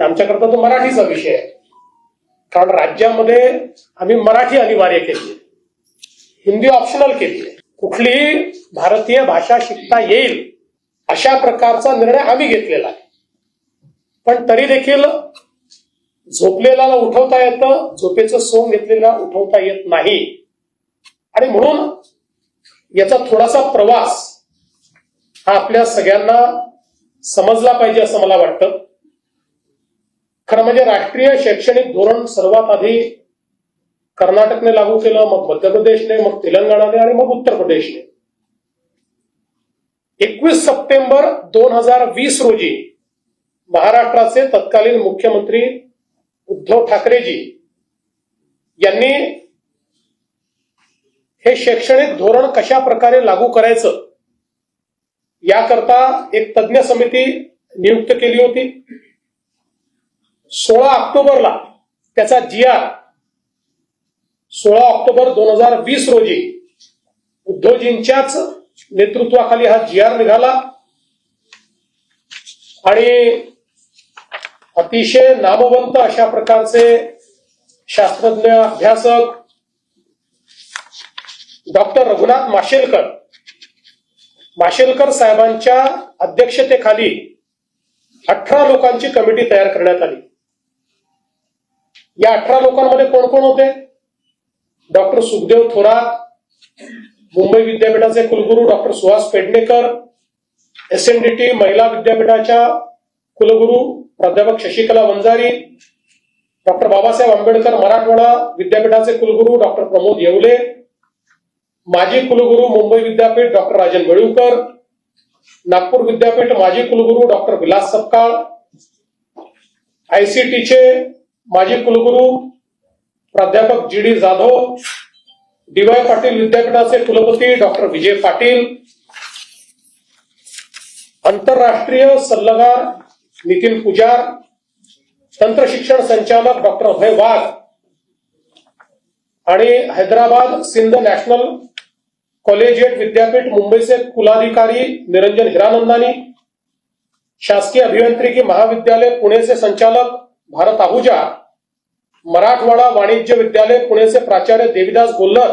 आमच्याकरता तो मराठीचा विषय आहे. कारण राज्यामध्ये आम्ही मराठी अनिवार्य केली आहे. हिंदी ऑप्शनल केली आहे. कुठलीही भारतीय भाषा शिकता येईल अशा प्रकारचा निर्णय आम्ही घेतलेला आहे. पण तरी देखील झोपलेला उठवता येतं झोपेचं सोंग घेतलेला उठवता येत नाही. आणि म्हणून याचा थोडासा प्रवास हा आपल्या सगळ्यांना समजला पाहिजे असं मला वाटतं. खरं म्हणजे राष्ट्रीय शैक्षणिक धोरण सर्वात आधी कर्नाटकने लागू केलं मग मध्य प्रदेशने मग तेलंगणाने आणि मग उत्तर प्रदेशने. एकवीस सप्टेंबर दोन हजार वीस रोजी महाराष्ट्राचे तत्कालीन मुख्यमंत्री उद्धव ठाकरेजी यांनी हे शैक्षणिक धोरण कशा प्रकारे लागू करायचं याकरता एक तज्ज्ञ समिती नियुक्त केली होती. सोळा ऑक्टोबरला त्याचा जी आर सोळा ऑक्टोबर दोन हजार वीस रोजी उद्धवजींच्याच नेतृत्वाखाली हा जी आर निघाला. आणि अतिशय नामवंत अशा प्रकारचे शास्त्रज्ञ अभ्यासक डॉक्टर रघुनाथ माशेलकर. माशेलकर साहेबांच्या अध्यक्षतेखाली अठरा लोकांची कमिटी तयार करण्यात आली. या अठरा लोकांमध्ये कोण कोण होते? डॉक्टर सुखदेव थोरात मुंबई विद्यापीठाचे कुलगुरू doctor Suhas Pednekar S N D T महिला विद्यापीठाच्या कुलगुरू प्राध्यापक शशिकला वंजारी डॉक्टर बाबासाहेब आंबेडकर मराठवाडा विद्यापीठाचे कुलगुरू डॉक्टर प्रमोद येवले माजी कुलगुरू मुंबई विद्यापीठ डॉक्टर राजन वेळुकर नागपूर विद्यापीठ माजी कुलगुरू डॉक्टर विलास सपकाळ आयसीटीचे माजी कुलगुरू प्राध्यापक G D Jadhav D Y Patil विद्यापीठाचे कुलपती डॉक्टर विजय पाटील आंतरराष्ट्रीय सल्लागार नितीन पुजार तंत्र शिक्षण संचालक डॉक्टर अभय वाघ आणि हैदराबाद सिंध नॅशनल कॉलेजिएट विद्यापीठ मुंबईचे कुलाधिकारी निरंजन हिरानंदानी शासकीय अभियांत्रिकी महाविद्यालय पुणेचे संचालक भारत आहुजा मराठवाडा वाणिज्य विद्यालय पुणेचे प्राचार्य देविदास गोल्लर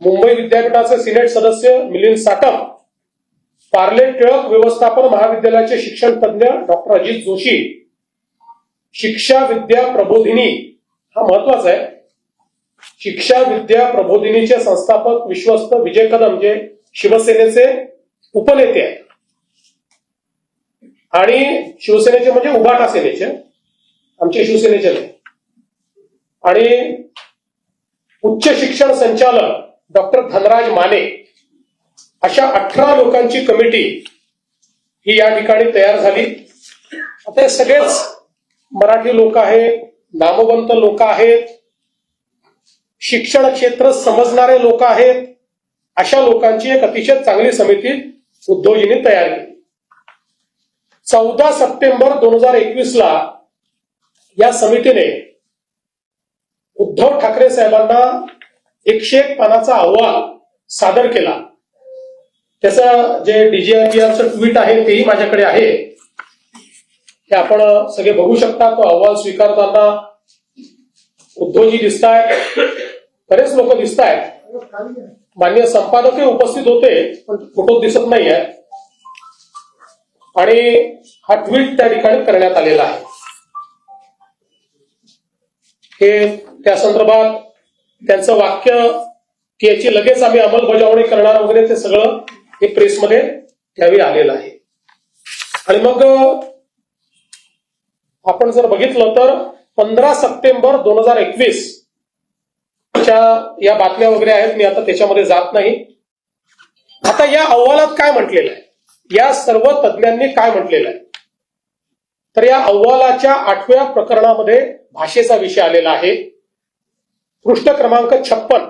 मुंबई विद्यापीठाचे सिनेट सदस्य मिलिंद साटम पार्ले टिळक व्यवस्थापन महाविद्यालयाचे शिक्षण तज्ज्ञ डॉक्टर अजित जोशी शिक्षा विद्या प्रबोधिनी हा महत्त्वाचा आहे. शिक्षा विद्या प्रबोधिनीचे संस्थापक विश्वस्त विजय कदम जे शिवसेनेचे उपनेते आहेत. आणि शिवसेनेचे म्हणजे उभाटा सेनेचे आमचे शिवसेनेचे नाही. आणि उच्च शिक्षण संचालक डॉक्टर धनराज माने अशा अठरा लोकांची कमिटी ही या ठिकाणी तयार झाली. आता हे सगळेच मराठी लोक आहेत नामवंत लोक आहेत शिक्षण क्षेत्र समजणारे लोक आहेत अशा लोकांची एक अतिशय चांगली समिती उद्धवजींनी तयार केली. चौदा सप्टेंबर दोन हजार एकवीस ला या समितीने उद्धव ठाकरे साहेबांना एकशे एक पानाचा अहवाल सादर केला. त्याचं जे डीजीआरपीआरचं ट्विट आहे तेही माझ्याकडे आहे. ते आपण सगळे बघू शकता तो अहवाल स्वीकारताना उद्धवजी दिसत आहेत बरेच लोक दिसत आहेत मान्य संपादकही उपस्थित होते पण फोटो दिसत नाही आहे आणि हा ट्विट त्या ठिकाणी करण्यात आलेला आहे. हे त्या संदर्भात त्यांचं वाक्य त्याची याची लगेच आम्ही अंमलबजावणी करणार वगैरे ते सगळं हे प्रेसमध्ये त्यावेळी आलेलं आहे. आणि मग आपण जर बघितलं तर पंधरा सप्टेंबर दोन हजार एकवीस च्या या बातम्या वगैरे आहेत मी आता त्याच्यामध्ये जात नाही. आता या अहवालात काय म्हटलेलं आहे? या सर्व तज्ज्ञांनी काय म्हटलेलं आहे? तर या अहवालाच्या आठव्या प्रकरणामध्ये भाषेचा विषय आलेला आहे. पृष्ठ क्रमांक छप्पन.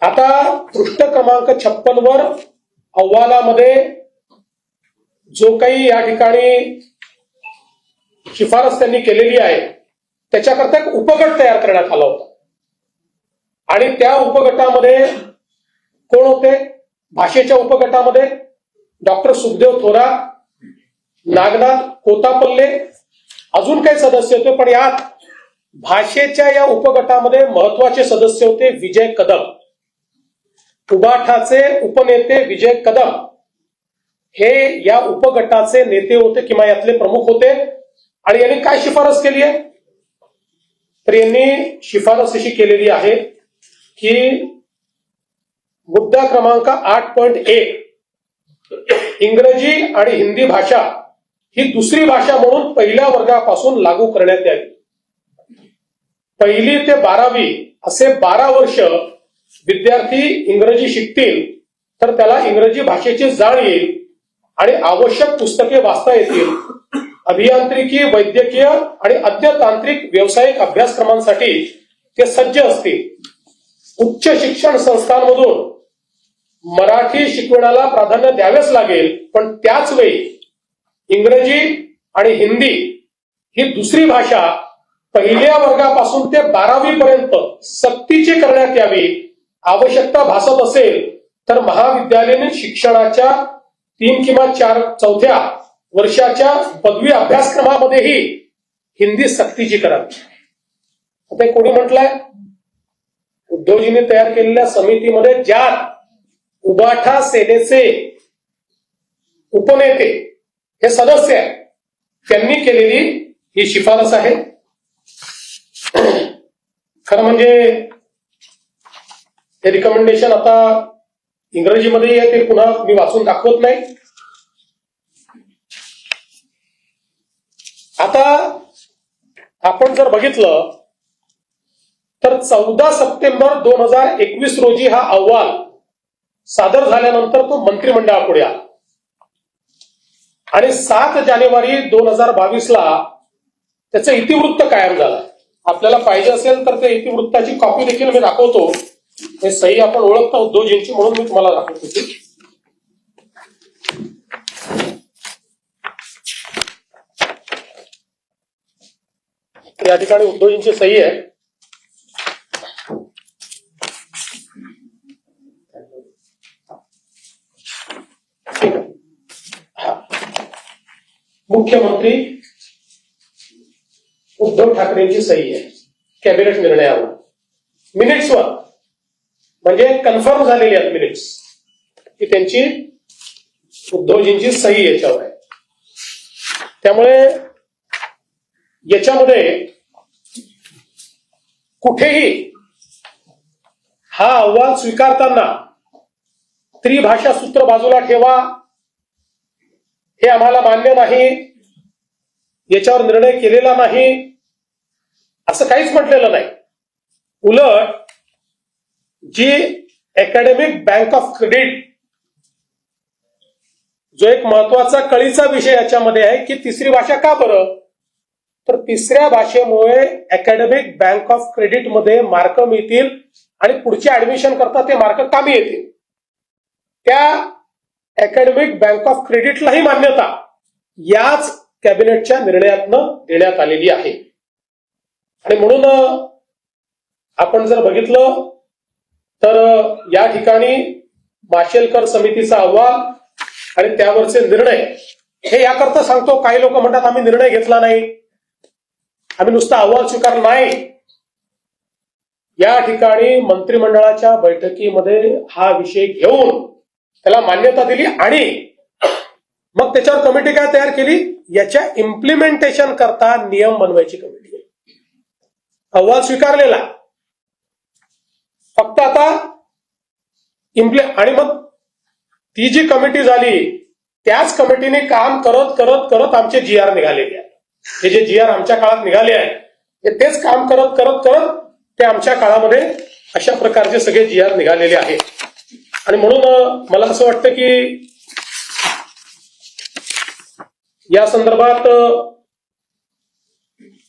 आता पृष्ठ क्रमांक छप्पन वर अहवालामध्ये जो काही या ठिकाणी शिफारस त्यांनी केलेली आहे त्याच्याकरता एक उपगट तयार करण्यात आला होता. आणि त्या उपगटामध्ये कोण होते? भाषेच्या उपगटामध्ये डॉक्टर सुखदेव थोरात नागनाथ कोतापल्ले अजून काही सदस्य होते पण यात भाषेच्या या उपगटामध्ये महत्त्वाचे सदस्य होते विजय कदम. उबाठाचे उपनेते विजय कदम हे या उपगटाचे नेते होते किंवा यातले प्रमुख होते. आणि यांनी काय शिफारस केली आहे? तर यांनी शिफारस अशी केलेली आहे की मुद्दा क्रमांक आठ पॉइंट एक इंग्रजी आणि हिंदी भाषा ही दुसरी भाषा म्हणून पहिल्या वर्गापासून लागू करण्यात यावी. पहिली ते बारावी असे बारा वर्ष विद्यार्थी इंग्रजी शिकतील तर त्याला इंग्रजी भाषेची जाण येईल आणि आवश्यक पुस्तके वाचता येतील. अभियांत्रिकी वैद्यकीय आणि अन्य तांत्रिक व्यावसायिक अभ्यासक्रमांसाठी ते सज्ज असतील. उच्च शिक्षण संस्थांमधून मराठी शिकवण्याला प्राधान्य द्यावेच लागेल पण त्याच वेळी इंग्रजी आणि हिंदी ही दुसरी भाषा पहिल्या वर्गापासून ते बारावी पर्यंत सक्तीची करण्यात यावी आवश्यकता भासत असेल तर महाविद्यालयीन शिक्षणाच्या तीन किंवा चार चौथ्या वर्षाच्या पदवी अभ्यासक्रमामध्येही हिंदी सक्तीची करावी आता कोणी म्हटलंय? उद्योजींनी तयार केलेल्या समितीमध्ये ज्यात उबाठा सेनेचे उपनेते हे सदस्य आहे त्यांनी केलेली ही शिफारस आहे. खरं म्हणजे हे रिकमेंडेशन आता इंग्रजीमध्ये आहे ते पुन्हा मी वाचून दाखवत नाही. आता आपण जर बघितलं तर चौदा सप्टेंबर दोन हजार एकवीस रोजी हा अहवाल सादर झाल्यानंतर तो मंत्रिमंडळापुढे आला. आणि सात जानेवारी दोन हजार बावीस ला त्याचं इतिवृत्त कायम झालं. आपल्याला पाहिजे असेल तर त्या इतिवृत्ताची कॉपी देखील मी दाखवतो. हे सही आपण ओळखतो उद्योजींची म्हणून मी तुम्हाला दाखवतो या ठिकाणी उद्योजींची सही आहे. मुख्यमंत्री उद्धव ठाकरेंची सही आहे. कॅबिनेट निर्णयावर. मिनिट्सवर म्हणजे कन्फर्म झालेली आहेत मिनिट्स की त्यांची उद्धवजींची सही याच्यावर आहे. त्यामुळे याच्यामध्ये कुठेही हा अहवाल स्वीकारताना त्रिभाषा सूत्र बाजूला ठेवा हे आम्हाला मान्य नाही. याच्यावर निर्णय केलेला नाही. असं काहीच म्हटलेलं नाही. उलट जी अकॅडमिक बँक ऑफ क्रेडिट जो एक महत्त्वाचा कळीचा विषय याच्यामध्ये आहे की तिसरी भाषा का बरं? तर तिसऱ्या भाषेमुळे अकॅडमिक बँक ऑफ क्रेडिटमध्ये मार्क मिळतील आणि पुढचे ऍडमिशन करता ते मार्क कामी येतील. त्या अकॅडमिक बँक ऑफ क्रेडिटलाही मान्यता याच कॅबिनेटच्या निर्णयातनं देण्यात आलेली आहे. आणि म्हणून आपण जर बघितलं तर या ठिकाणी माशेलकर समितीचा अहवाल आणि त्यावरचे निर्णय हे याकरता सांगतो काही लोक म्हणतात आम्ही निर्णय घेतला नाही. आम्ही नुसता अहवाल स्वीकार नाही. या ठिकाणी मंत्रिमंडळाच्या बैठकीमध्ये हा विषय घेऊन त्याला मान्यता दिली आणि मग त्याच्यावर कमिटी काय तयार केली? याच्या इम्प्लिमेंटेशन करता नियम बनवायची कमिटी अहवाल स्वीकारलेला. फक्त आता इम्प्ले आणि मग ती जी कमिटी झाली त्याच कमिटीने काम करत करत करत आमचे जी आर निघालेले आहेत. हे जे जी आर आमच्या काळात निघाले आहे हे तेच काम करत करत करत ते आमच्या काळामध्ये अशा प्रकारचे सगळे जी आर निघालेले आहेत. आणि म्हणून मला असं वाटतं की या संदर्भात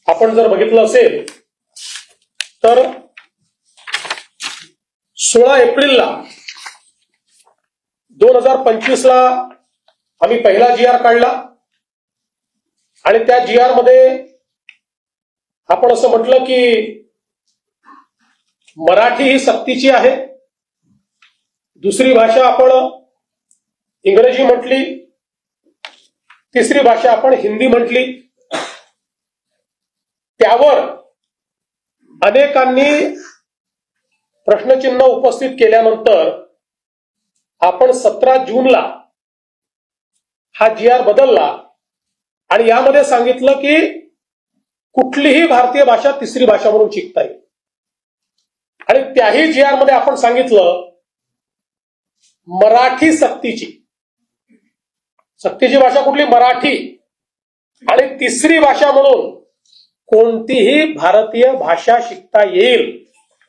आपण जर बघितलं असेल तर सोळा एप्रिलला दोन हजार पंचवीसला आम्ही पहिला जी आर काढला. आणि त्या जी आरमध्ये आपण असं म्हटलं की मराठी ही सक्तीची आहे. दुसरी भाषा आपण इंग्रजी म्हटली तिसरी भाषा आपण हिंदी म्हटली. त्यावर अनेकांनी प्रश्नचिन्ह उपस्थित केल्यानंतर आपण सतरा जूनला हा जी आर बदलला आणि यामध्ये सांगितलं की कुठलीही भारतीय भाषा तिसरी भाषा म्हणून शिकता येईल. आणि त्याही जी आरमध्ये आपण सांगितलं मराठी सक्तीची. सक्तीची भाषा कुठली? मराठी. आणि तिसरी भाषा म्हणून कोणतीही भारतीय भाषा शिकता येईल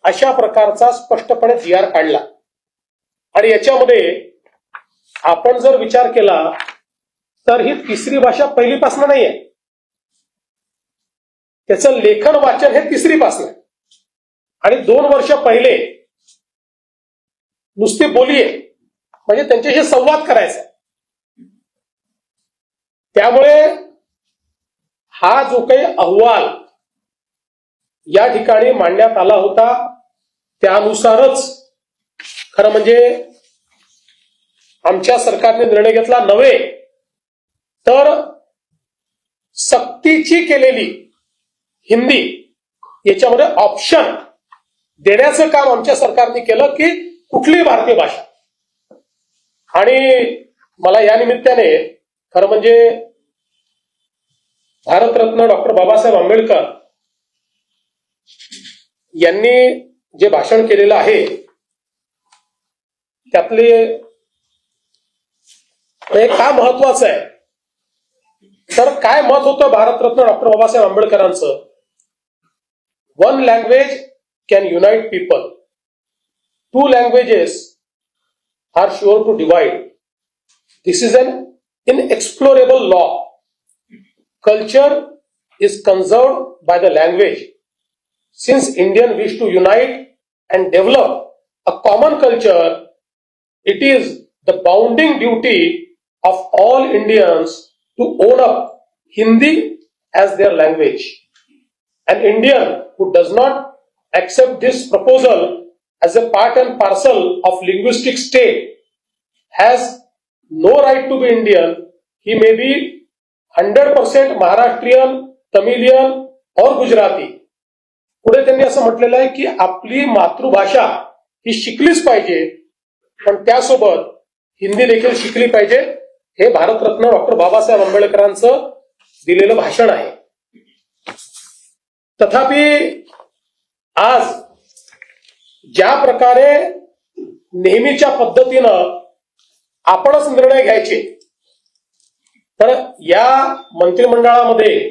अशा प्रकारचा स्पष्टपणे जी आर काढला. आणि याच्यामध्ये आपण जर विचार केला तर ही तिसरी भाषा पहिलीपासून नाही आहे त्याचं लेखन वाचन हे तिसरीपासून. आहे आणि दोन वर्ष पहिले नुसती बोली आहे म्हणजे त्यांच्याशी संवाद करायचा. त्यामुळे हा जो काही अहवाल या ठिकाणी मांडण्यात आला होता त्यानुसारच खरं म्हणजे आमच्या सरकारने निर्णय घेतला नव्हे तर सक्तीची केलेली हिंदी याच्यामध्ये ऑप्शन देण्याचं काम आमच्या सरकारने केलं की कुठली भारतीय भाषा? आणि मला या निमित्ताने खरं म्हणजे भारतरत्न डॉक्टर बाबासाहेब आंबेडकर यांनी जे भाषण केलेलं आहे त्यातले हे का महत्वाचं आहे? तर काय मत होतं Bharat Ratna doctor Babasaheb आंबेडकरांचं? One language can unite people two languages are sure to divide. This is an inexplorable law. Culture is conserved by the language. Since Indian wish to unite and develop a common culture, it is the bounding duty of all Indians to own up Hindi as their language. An Indian who does not accept this proposal as a part and parcel of linguistic state has no right to be Indian. He may be hundred percent Maharashtrian Tamilian और गुजराती पुढे त्यांनी असं म्हटलेलं आहे की आपली मातृभाषा ही शिकलीच पाहिजे पण त्यासोबत हिंदी देखील शिकली पाहिजे हे भारतरत्न डॉक्टर बाबासाहेब आंबेडकरांचं दिलेलं भाषण आहे तथापि आज ज्या प्रकारे नेहमीच्या पद्धतीनं आपणच निर्णय घ्यायचे तर या मंत्रिमंडळामध्ये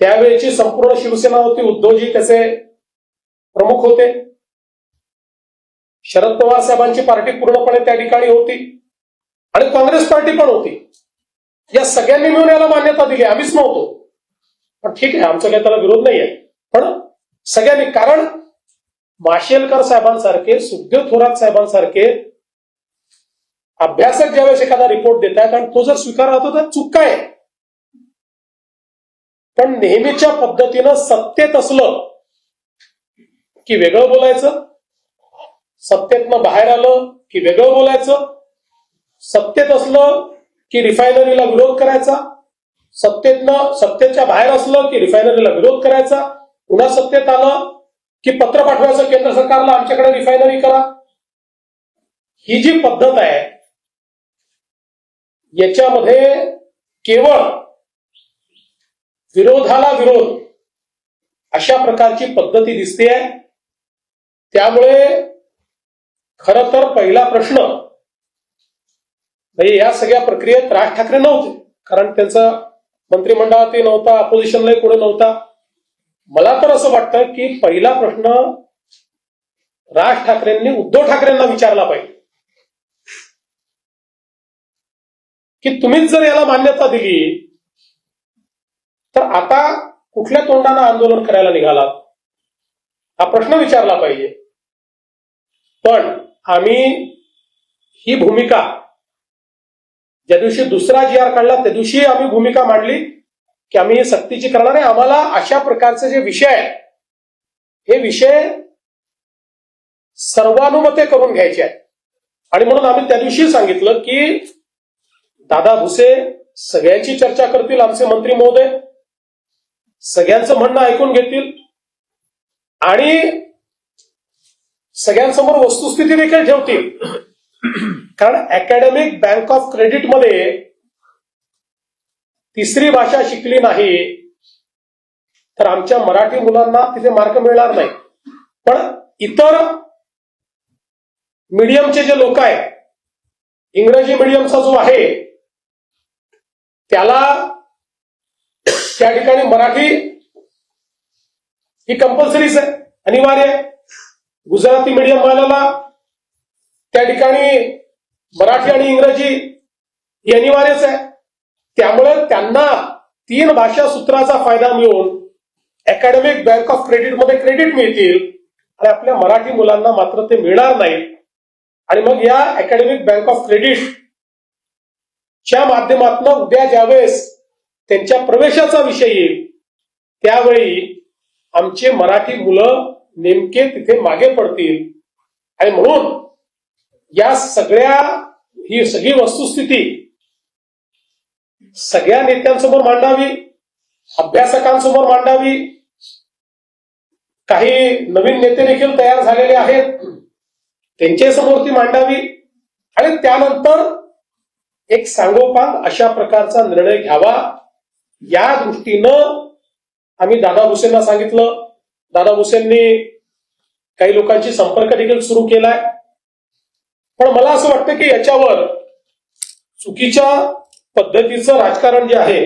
त्यावेळेची संपूर्ण शिवसेना होती उद्धवजी त्याचे प्रमुख होते? शरद पवार साहेबांची पार्टी पूर्णपणे त्या ठिकाणी होती आणि काँग्रेस पार्टी पण होती. या सगळ्यांनी मिळून याला मान्यता दिली. आम्हीच नव्हतो. पण ठीक आहे आमचा काही त्याला विरोध नाही आहे पण सगळ्यांनी कारण माशेलकर साहेबांसारखे सुखदेव थोरात साहेबांसारखे अभ्यासक ज्यावेळेस एखादा रिपोर्ट देत आहेत आणि तो जर स्वीकारला तर चूक काय आहे? पण नेहमीच्या पद्धतीनं सत्तेत असलं की वेगळं बोलायचं सत्तेतनं बाहेर आलं की वेगळं बोलायचं सत्तेत असलं की रिफायनरीला विरोध करायचा सत्तेतनं सत्तेच्या बाहेर असलं की रिफायनरीला विरोध करायचा पुन्हा सत्तेत आलं की पत्र पाठवायचं केंद्र सरकारला आमच्याकडे रिफायनरी करा. ही जी पद्धत आहे याच्यामध्ये केवळ विरोधाला विरोध अशा प्रकारची पद्धती दिसते आहे. त्यामुळे खर तर पहिला प्रश्न म्हणजे या सगळ्या प्रक्रियेत राज ठाकरे नव्हते कारण त्यांचा मंत्रिमंडळातही नव्हता अपोजिशनलाही कुठे नव्हता. मला तर असं वाटतं की पहिला प्रश्न राज ठाकरेंनी उद्धव ठाकरेंना विचारला पाहिजे. की तुम्हीच जर याला मान्यता दिली तर आता कुठल्या तोंडानं आंदोलन करायला निघालात? हा प्रश्न विचारला पाहिजे. पण आम्ही ही भूमिका ज्या दिवशी दुसरा जी आर काढला त्या दिवशी आम्ही भूमिका मांडली. की आम्ही सक्तीची करणार आहे. आम्हाला अशा प्रकारचे जे विषय आहेत हे विषय सर्वानुमते करून घ्यायचे आहेत. आणि म्हणून आम्ही त्या दिवशी सांगितलं की दादा भुसे सगळ्यांची चर्चा करतील आमचे मंत्री महोदय. सगळ्यांचं म्हणणं ऐकून घेतील. आणि सगळ्यांसमोर वस्तुस्थिती देखील ठेवतील. कारण अकॅडमिक बँक ऑफ क्रेडिटमध्ये तिसरी भाषा शिकली नाही तर आमच्या मराठी मुलांना तिथे मार्क मिळणार नाही. पण इतर मीडियमचे जे लोक आहेत इंग्रजी मीडियमचा जो आहे त्याला त्या ठिकाणी मराठी ही कंपल्सरीच आहे अनिवार्य आहे. गुजराती मीडियम वाल्याला त्या ठिकाणी मराठी आणि इंग्रजी ही अनिवार्यच आहे. त्यामुळे त्यांना तीन भाषा सूत्राचा फायदा मिळून अकॅडमिक बँक ऑफ क्रेडिटमध्ये क्रेडिट मिळतील. आणि आपल्या मराठी मुलांना मात्र ते मिळणार नाही. आणि मग या अकॅडमिक बँक ऑफ क्रेडिट च्या माध्यमातून उद्या ज्यावेळेस त्यांच्या प्रवेशाचा विषय येईल त्यावेळी आमचे मराठी मुलं नेमके तिथे मागे पडतील. आणि म्हणून या सगळ्या ही सगळी वस्तुस्थिती सगळ्या नेत्यांसमोर मांडावी अभ्यासकांसमोर मांडावी. काही नवीन नेते देखील तयार झालेले आहेत. त्यांच्यासमोर ती मांडावी. आणि त्यानंतर एक सांगोपांग अशा प्रकारचा निर्णय घ्यावा. या दृष्टीनं आम्ही दादा भुसेंना सांगितलं. दादा भुसेंनी काही लोकांशी संपर्क देखील सुरू केलाय. पण मला असं वाटतं की याच्यावर चुकीच्या पद्धतीचं राजकारण जे आहे